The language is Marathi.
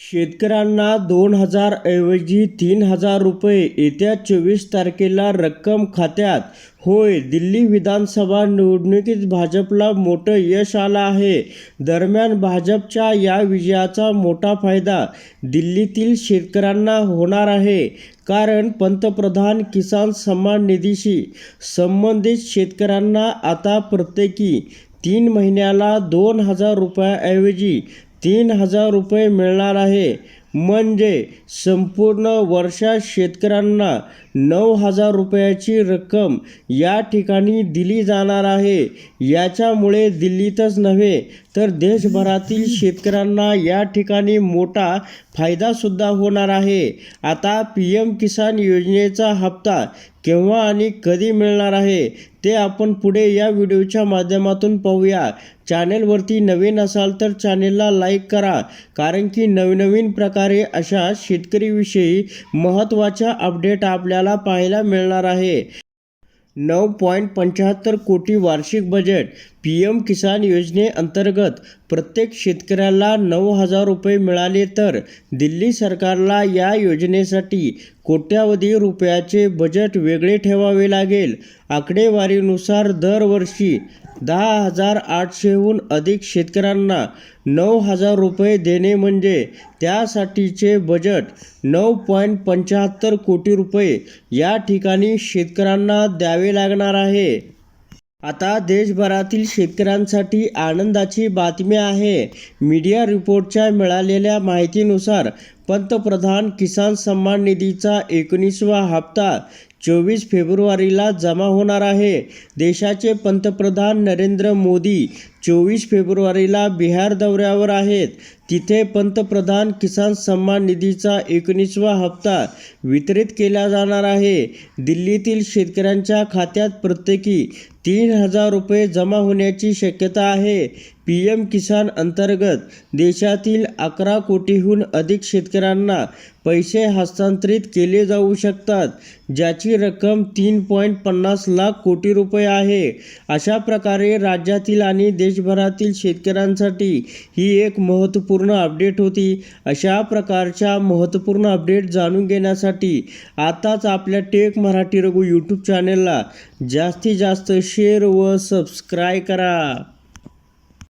शेतकऱ्यांना दोन हजार ऐवजी तीन हजार रुपये येत्या चोवीस तारखेला रक्कम खात्यात. होय दिल्ली विधानसभा निवडणुकीत भाजपला मोठं यश आलं आहे. दरम्यान भाजपच्या या विजयाचा मोठा फायदा दिल्लीतील शेतकऱ्यांना होणार आहे. कारण पंतप्रधान किसान सन्मान निधीशी संबंधित शेतकऱ्यांना आता प्रत्येकी तीन महिन्याला दोन हजार रुपयाऐवजी तीन हजार रुपये मिळणार आहे. म्हणजे संपूर्ण वर्षात शेतकऱ्यांना नऊ हजार रुपयाची रक्कम या ठिकाणी दिली जाणार आहे. याच्यामुळे दिल्लीतच नव्हे तर देशभरातील शेतकऱ्यांना या ठिकाणी मोठा फायदासुद्धा होणार आहे. आता पी एम किसान योजनेचा हप्ता केव्हा आणि कधी मिळणार आहे ते आपण पुढे या व्हिडिओच्या माध्यमातून पाहूया. चॅनेलवरती नवीन असाल तर चॅनेलला लाईक करा कारण की नवनवीन प्रकारे अशा शेतकरीविषयी महत्त्वाच्या अपडेट आपल्याला पाहायला मिळणार आहे. नऊ पॉईंट पंच्याहत्तर कोटी वार्षिक बजेट पी एम किसान योजनेअंतर्गत प्रत्येक शेतकऱ्याला नऊ हजार रुपये मिळाले तर दिल्ली सरकारला या योजनेसाठी कोट्यावधी रुपयाचे बजेट वेगळे ठेवावे लागेल. आकडेवारीनुसार दरवर्षी दहा हजार आठशेहून अधिक शेतकऱ्यांना नऊ हजार रुपये देणे म्हणजे त्यासाठीचे बजेट नऊ पॉईंट पंच्याहत्तर कोटी रुपये या ठिकाणी शेतकऱ्यांना द्यावे लागणार आहे. आता देशभरातील शेतकऱ्यांसाठी आनंदाची बातमी आहे. मीडिया रिपोर्टच्या मिळालेल्या माहितीनुसार पंतप्रधान किसान सन्मान निधीचा एकोणीसवा हप्ता चोवीस फेब्रुवारीला जमा होणार आहे. देशाचे पंतप्रधान नरेंद्र मोदी चोवीस फेब्रुवारीला बिहार दौऱ्यावर आहेत. तिथे पंतप्रधान किसान सन्मान निधीचा एकोणीसवा हप्ता वितरित केला जाणार आहे. दिल्लीतील शेतकऱ्यांच्या खात्यात प्रत्येकी तीन हजार रुपये जमा होण्याची शक्यता आहे. पी एम किसान अंतर्गत देशातील अकरा कोटीहून अधिक शेतकऱ्यांना पैसे हस्तांतरित केले जाऊ शकतात ज्याची रक्कम तीन पॉईंट पन्नास लाख कोटी रुपये आहे. अशा प्रकारे राज्यातील आणि देशभरातील शेतकऱ्यांसाठी ही एक महत्त्वपूर्ण अपडेट होती. अशा प्रकारच्या महत्त्वपूर्ण अपडेट जाणून घेण्यासाठी आताच आपल्या टेक मराठी रघु यूट्यूब चॅनेलला जास्तीत जास्त शेअर व सबस्क्राईब करा.